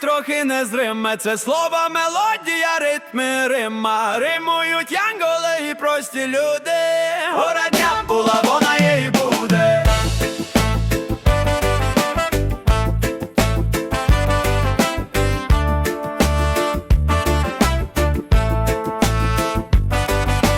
трохи незриме, це слово, мелодія, ритми, рима. Римують янголи і прості люди. Гора дня була, вона є і буде.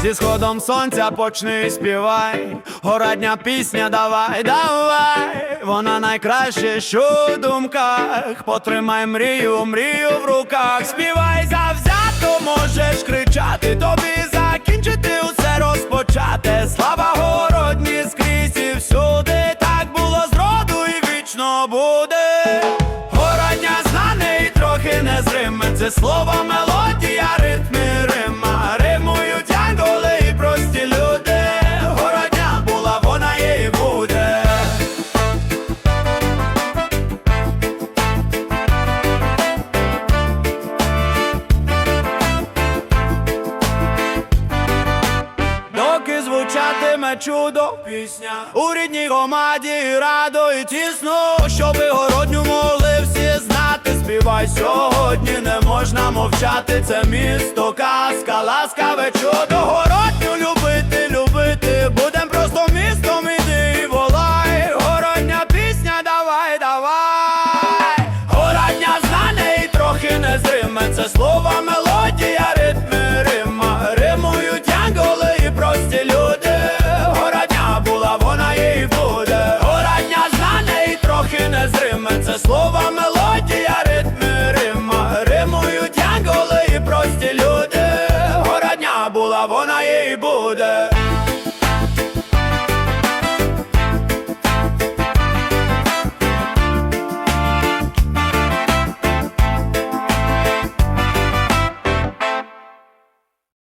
Зі сходом сонця почни співай, горадня пісня, давай, давай, вона найкраще, що в думках. Потримай мрію, мрію в руках. Співай завзято, можеш кричати, тобі закінчити усе розпочати. Слава городні скрізь і всюди, так було зроду і вічно буде. Городня знане і трохи незриме, це слово, Доки чудо пісня у рідній громаді радо і тісно, щоби городню могли всі знати. Співай сьогодні, не можна мовчати. Це місто, казка, ласкаве чудо. Городню любити, любити. Будем просто містом, іди і волай. Городня пісня, давай, давай. Городня знане і трохи незриме. Це мелодія. today.